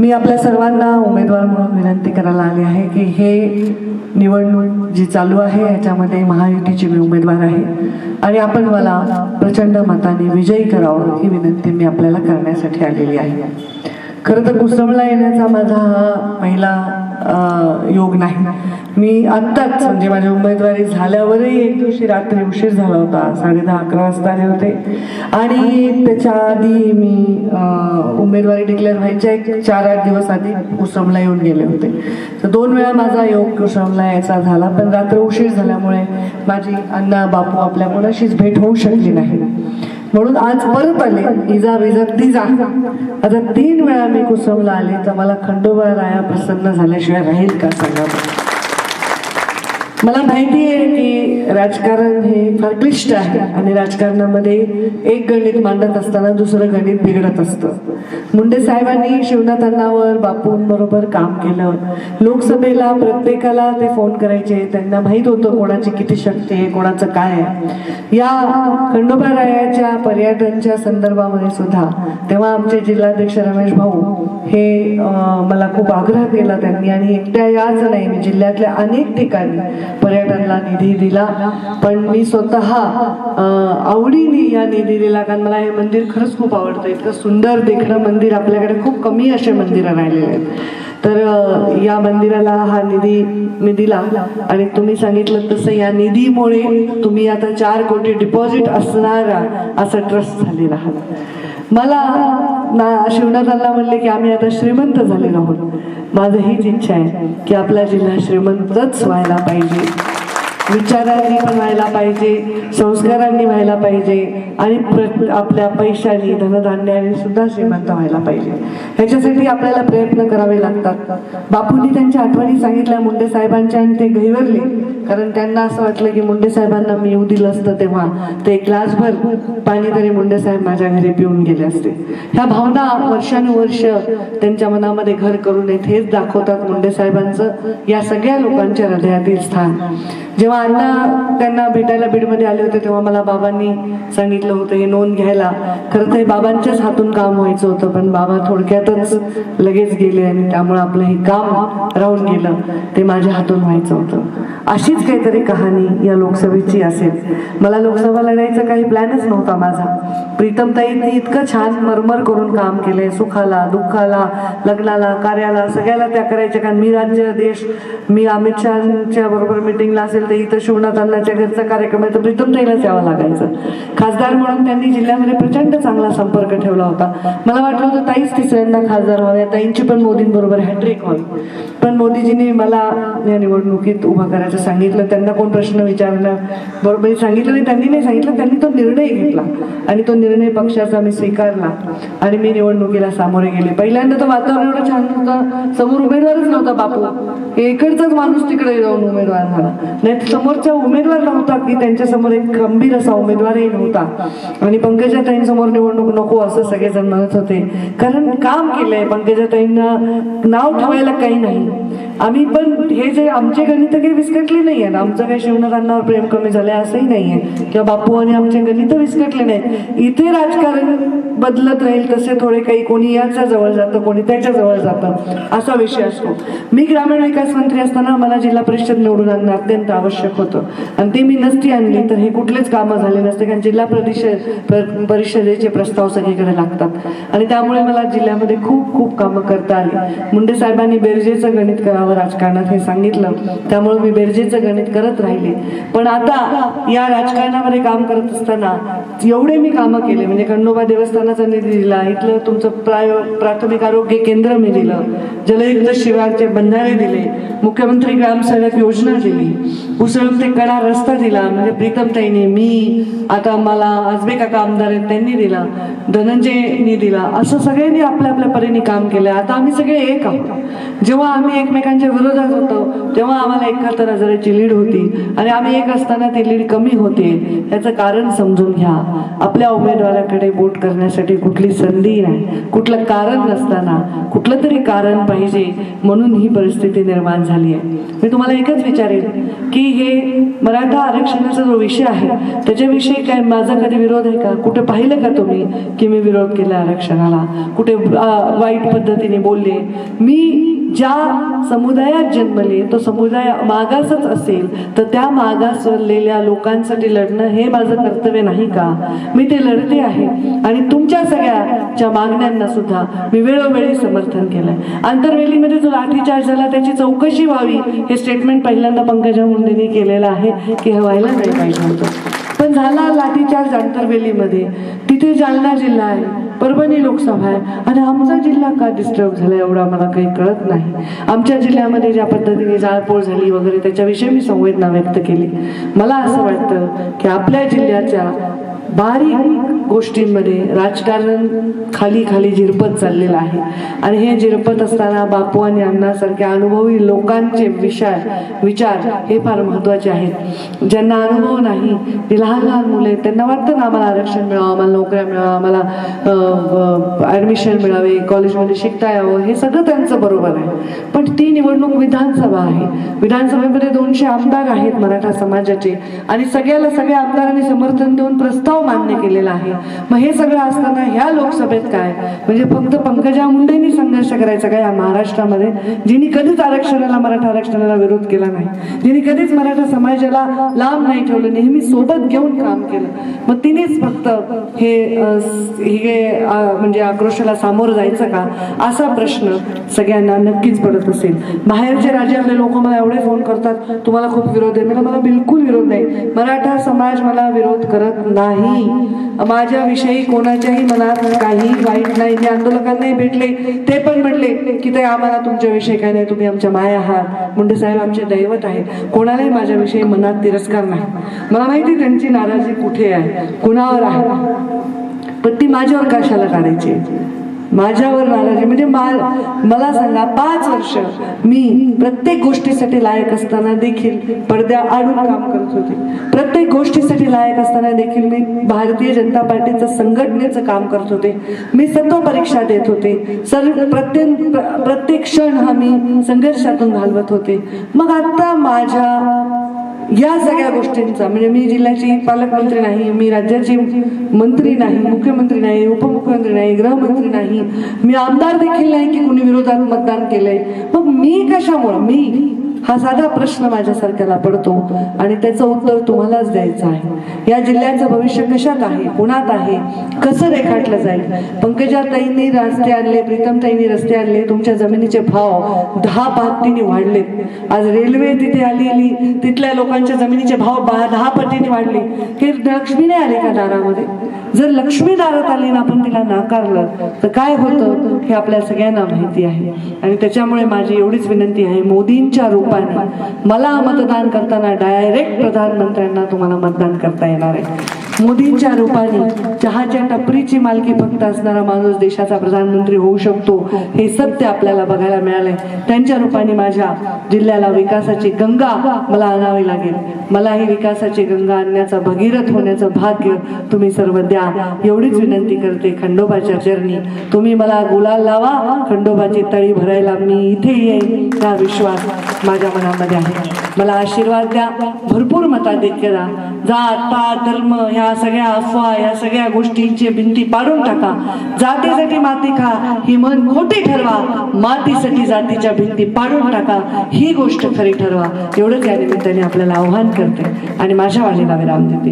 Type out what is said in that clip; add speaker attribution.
Speaker 1: मी आपल्या सर्वांना उमेदवार म्हणून विनंती करायला आली आहे की हे निवडणूक जी चालू आहे याच्यामध्ये महायुतीचे मी उमेदवार आहे. आणि आपण मला प्रचंड मताने विजयी करावं ही विनंती मी आपल्याला करण्यासाठी आलेली आहे. खरं तर कुसमला येण्याचा माझा हा पहिला योग नाही. मी आत्ताच म्हणजे माझ्या उमेदवारी झाल्यावरही एक दिवशी रात्री उशीर झाला होता साडे दहा अकरा वाजता आले होते. आणि त्याच्या आधी मी उमेदवारी डिक्लेअर व्हायच्या एक चार आठ दिवस आधी कुसमला येऊन गेले होते. तर दोन वेळा माझा योग कुसमला यायचा झाला पण रात्र उशीर झाल्यामुळे माझी अण्णा बापू आपल्या कोणाशीच भेट होऊ शकली नाही. म्हणून आज परत आले इजा विजा तिजा. आता तीन वेळा मी कुसमला आले तर मला खंडोबा राया प्रसन्न झाल्याशिवाय राहील का सांगा मला माहिती आहे की राजकारण हे फार क्लिष्ट आहे आणि राजकारणामध्ये एक गणित मांडत असताना दुसरं गणित बिघडत असतं. मुंडे साहेबांनी शिवनाथ बापूंबरोबर काम केलं. लोकसभेला प्रत्येकाला ते फोन करायचे त्यांना माहीत होतं कोणाची किती शक्ती आहे कोणाचं काय आहे. या खंडोबारायाच्या पर्यटनच्या संदर्भामध्ये सुद्धा तेव्हा आमचे जिल्हाध्यक्ष रमेश भाऊ हे मला खूप आग्रह केला त्यांनी. आणि एकट्या याच नाही जिल्ह्यातल्या अनेक ठिकाणी पर्यटनला निधी दिला. पण मी स्वतः आवडीने या निधी दिला कारण मला हे मंदिर खरंच खूप आवडतं. इतकं सुंदर देखणं मंदिर आपल्याकडे खूप कमी असे मंदिरं राहिलेले आहेत. तर या मंदिराला हा निधी मी दिला. आणि तुम्ही सांगितलं तसं या निधीमुळे तुम्ही आता चार कोटी डिपॉझिट असणारा असं ट्रस्ट झालेला आहात मला ना शिवनाथांना म्हणले की आम्ही आता श्रीमंत झालेलो आहोत. माझं हीच इच्छा आहे की आपला जिल्हा श्रीमंतच व्हायला पाहिजे. विचारांनी पण व्हायला पाहिजे संस्कारांनी व्हायला पाहिजे आणि प्र- आपल्या पैशाने धनधान्याने सुद्धा श्रीमंत व्हायला पाहिजे. ह्याच्यासाठी आपल्याला प्रयत्न करावे लागतात. बापूंनी त्यांच्या आठवणी सांगितल्या मुंडे साहेबांच्या आणि ते गहिवरले कारण त्यांना असं वाटलं की मुंडे साहेबांना मी येऊ दिलं असतं तेव्हा. ते एक ग्लासभर पाणी तरी मुंडे साहेब माझ्या घरी पिऊन गेले असते. ह्या भावना वर्षानुवर्ष त्यांच्या मनामध्ये घर करून येत हेच दाखवतात मुंडे साहेबांचं. या सगळ्या लोकांच्या हृदयातील स्थान. जेव्हा अण्णा त्यांना भेटायला बीडमध्ये आले होते तेव्हा मला बाबांनी सांगितलं होतं हे नोंद घ्यायला. खरं तर हे बाबांच्याच हातून काम व्हायचं होतं पण बाबा थोडक्यातच लगेच गेले आणि त्यामुळे आपलं हे काम राहून गेलं ते माझ्या हातून व्हायचं होतं. अशीच काहीतरी कहाणी या लोकसभेची असेल. मला लोकसभा लढायचा काही प्लॅनच नव्हता माझा. प्रीतमताईंनी इतकं छान मरमर करून काम केलंय सुखाला दुःखाला लग्नाला कार्याला सगळ्याला त्या करायच्या. कारण मी राज्य देश मी अमित शहाच्या बरोबर मिटिंगला असेल तर इथं शिवनाथ अण्णाच्या घरचा कार्यक्रम आहे तर प्रीतमताईलाच यावं लागायचं. खासदार म्हणून त्यांनी जिल्ह्यामध्ये प्रचंड चांगला संपर्क ठेवला होता. मला वाटलं होतं ताईच तिसऱ्यांदा खासदार व्हाव्या ताईंची पण मोदींबरोबर हॅट्रिक व्हावी. पण मोदीजींनी मला या निवडणुकीत उभा करायचं सांगितलं त्यांना कोण प्रश्न विचारला बरोबर म्हणजे सांगितलं नाही त्यांनी नाही सांगितलं त्यांनी तो निर्णय घेतला. आणि तो निर्णय पक्षाचा मी स्वीकारला. आणि मी निवडणुकीला सामोरे गेले. पहिल्यांदा तर वातावरण एवढं छान होतं. समोर उमेदवारच नव्हता बापू. इकडचाच माणूस तिकडे जाऊन उमेदवार झाला. नाही समोरचा उमेदवार नव्हता की त्यांच्यासमोर एक गंभीर असा उमेदवारही नव्हता. आणि पंकजाताईंसमोर निवडणूक नको असं सगळेजण म्हणत होते. कारण काम केलंय पंकजाताईंना नाव ठेवायला काही नाही. आम्ही पण हे जे आमचे गणित काही विस्कटले नाही आहेत आमचं काही शिवनाथांनावर प्रेम कमी झालंय असंही नाहीये. किंवा बापू आणि आमचे गणित विस्कटले नाही इथे राजकारण बदलत राहील तसे थोडे काही कोणी याच्या जवळ जातं कोणी त्याच्याजवळ जातं असा विषय असतो. मी ग्रामीण विकास मंत्री असताना मला जिल्हा परिषद निवडून आणणं अत्यंत आवश्यक होतं. आणि ते मी नसती आणली तर हे कुठलेच कामं झाले नसते कारण जिल्हा परिषद परिषदेचे प्रस्ताव सगळीकडे लागतात. आणि त्यामुळे मला जिल्ह्यामध्ये खूप खूप कामं करता आली. मुंडे साहेबांनी बेरजेचं गणित करावं राजकारणात हे सांगितलं. त्यामुळे मी बेरजेचं गणित करत राहिले. पण आता या राजकारणामध्ये काम करत असताना एवढे मी कामं केले. म्हणजे खंडोबा देवस्थानाचा निधी दिला इथलं तुमचं प्राय प्राथमिक आरोग्य केंद्र मी दिलं जलयुक्त शिवारचे बंधारे दिले मुख्यमंत्री ग्रामसडक योजना दिली. उसळून ते कडा रस्ता दिला. म्हणजे प्रीतमताईने मी आता मला आजबे काका आमदार आहेत त्यांनी दिला. धनंजयनी दिला. असं सगळ्यांनी आपल्या आपल्या परीने काम केलं. आता आम्ही सगळे एक आहोत. जेव्हा आम्ही एकमेकांच्या विरोधात होतो तेव्हा आम्हाला एकाहत्तर हजाराची लीड होती. आणि आम्ही एक असताना ती लीड कमी होते. याचं कारण समजून घ्या. आपल्या उमेदवाराकडे वोट करण्यासाठी कुठली संधी नाही. कुठलं कारण नसताना कुठलं तरी कारण पाहिजे म्हणून ही परिस्थिती निर्माण झाली आहे. मी तुम्हाला एकच विचारेन की हे मराठा आरक्षणाचा जो विषय आहे त्याच्याविषयी काय माझा कधी विरोध आहे का? कुठे पाहिलं का तुम्ही की मी विरोध केला आरक्षणाला? कुठे वाईट पद्धतीने बोलले? मी ज्या समुदायात जन्मले तो समुदाय मागासच असेल तर त्या मागासलेल्या लोकांसाठी लढणं हे माझं कर्तव्य नाही का? मी ते लढते आहे. आणि तुमच्या सगळ्याच्या मागण्यांना सुद्धा मी वेळोवेळी समर्थन केलंय. आंतरवेलीमध्ये जो लाठीचार्ज झाला त्याची चौकशी व्हावी हे स्टेटमेंट पहिल्यांदा पंकजा मुंडेने केलेलं आहे की हे व्हायला नाही पाहिजे होतं. झाला लाठीचार्ज आंतरवेलीमध्ये तिथे जालना जिल्हा आहे परभणी लोकसभा आहे. आणि आमचा जिल्हा का डिस्टर्ब झाला एवढा मला काही कळत नाही. आमच्या जिल्ह्यामध्ये ज्या पद्धतीने जाळपोळ झाली वगैरे त्याच्याविषयी मी संवेदना व्यक्त केली. मला असं वाटतं की आपल्या जिल्ह्याच्या बारीक गोष्टींमध्ये राजकारण खाली खाली झिरपत चाललेलं आहे. आणि हे झिरपत असताना बापू आणि अण्णासारख्या अनुभवी लोकांचे विचार विचार हे फार महत्त्वाचे आहेत. ज्यांना अनुभव नाही ते लहान लहान मुले आहेत, त्यांना वाटतं ना आम्हाला आरक्षण मिळावं आम्हाला नोकऱ्या मिळावं आम्हाला ॲडमिशन मिळावे कॉलेजमध्ये शिकता यावं हे सगळं त्यांचं बरोबर आहे. पण ती निवडणूक विधानसभा आहे. विधानसभेमध्ये दोनशे आमदार आहेत मराठा समाजाचे. आणि सगळ्याला सगळ्या आमदारांनी समर्थन देऊन प्रस्ताव मान्य केलेला आहे. मग हे सगळं असताना ह्या लोकसभेत काय? म्हणजे फक्त पंकजा मुंडेंनी संघर्ष करायचा का या महाराष्ट्रामध्ये? जिने कधीच आरक्षणाला मराठा आरक्षणाला विरोध केला नाही. जिने कधीच मराठा समाजाला लांब नाही ठेवलं नेहमी सोबत घेऊन काम केलं. मग तिनेच फक्त हे हे म्हणजे आक्रोशाला सामोरं जायचं का? असा प्रश्न सगळ्यांना नक्कीच पडत असेल. बाहेरचे राज्यातले लोक मला एवढे फोन करतात तुम्हाला खूप विरोध आहे. मला मला बिलकुल विरोध नाही. मराठा समाज मला विरोध करत नाही. माझ्याविषयी कोणाच्याही मनात काही वाईट नाही. मी आंदोलकांनाही भेटले. ते पण म्हटले की ते आम्हाला तुमच्याविषयी काही नाही. तुम्ही आमच्या माय आहात. मुंडे साहेब आमचे दैवत आहेत. कोणालाही माझ्याविषयी मनात तिरस्कार नाही. मला माहिती त्यांची नाराजी कुठे आहे? कुणावर आहे? पण ती माझ्यावर कशाला काढायची माझ्यावर नाराजी. म्हणजे मा- मला सांगा पाच वर्ष मी प्रत्येक गोष्टीसाठी लायक असताना देखील पडद्या आडून काम करत होते. प्रत्येक गोष्टीसाठी लायक असताना देखील मी भारतीय जनता पार्टीचं संघटनेचं काम करत होते. मी सत्व परीक्षा देत होते. सर प्रत्येक प्र- प्रत्येक क्षण हा मी संघर्षातून घालवत होते. मग आता माझ्या या सगळ्या गोष्टींचा म्हणजे मी जिल्ह्याची पालकमंत्री नाही मी राज्याची मंत्री नाही मुख्यमंत्री नाही उपमुख्यमंत्री नाही गृहमंत्री नाही मी आमदार देखील नाही की कुणी विरोधात मतदान केलंय. मग मी कशामुळं मी हा साधा प्रश्न माझ्यासारख्याला पडतो आणि त्याचं उत्तर तुम्हालाच द्यायचं आहे. या जिल्ह्याचं भविष्य कशात आहे कुणात आहे कसं रेखाटलं जाईल? पंकजाताईंनी रस्ते आणले प्रीतमताईंनी रस्ते आणले तुमच्या जमिनीचे भाव दहा पटीने वाढलेत. आज रेल्वे तिथे आलेली तिथल्या लोकांच्या जमिनीचे भाव बा- दहा पटीने वाढले. हे लक्ष्मी नाही आले का दारामध्ये? जर लक्ष्मी दारात आली ना आपण तिला नाकारलं तर काय होतं? हे आपल्या सगळ्यांना माहिती आहे. आणि त्याच्यामुळे माझी एवढीच विनंती आहे मोदींच्या रूपाने मला मतदान करताना डायरेक्ट प्रधानमंत्र्यांना तुम्हाला मतदान करता येणार आहे. मोदींच्या रूपाने चहाच्या टपरीची मालकी फक्त असणारा माणूस देशाचा प्रधानमंत्री होऊ शकतो हे सत्य आपल्याला बघायला मिळालंय. त्यांच्या रूपाने माझ्या जिल्ह्याला विकासाची गंगा मला आणावी लागेल. मला ही विकासाची गंगा आणण्याचा भगीरथ होण्याचं भाग्य तुम्ही सर्व द्या. एवढीच विनंती करते खंडोबाच्या चरणी. तुम्ही मला गुलाल लावा खंडोबाची तळी भरायला मी इथे येईन. हा विश्वास माझ्या मनामध्ये आहे. मला आशीर्वाद द्या. भरपूर मताधिक करा. जात पात धर्म ह्या सगळ्या अफवा या सगळ्या गोष्टींची भिंती पाडून टाका. जातीसाठी माती खा. ही मन खोटी ठरवा. मातीसाठी जातीच्या भिंती पाडून टाका. ही गोष्ट खरी ठरवा. एवढंच या निमित्ताने आपल्याला आव्हान करते. आणि माझ्या वाणीला विराम देते.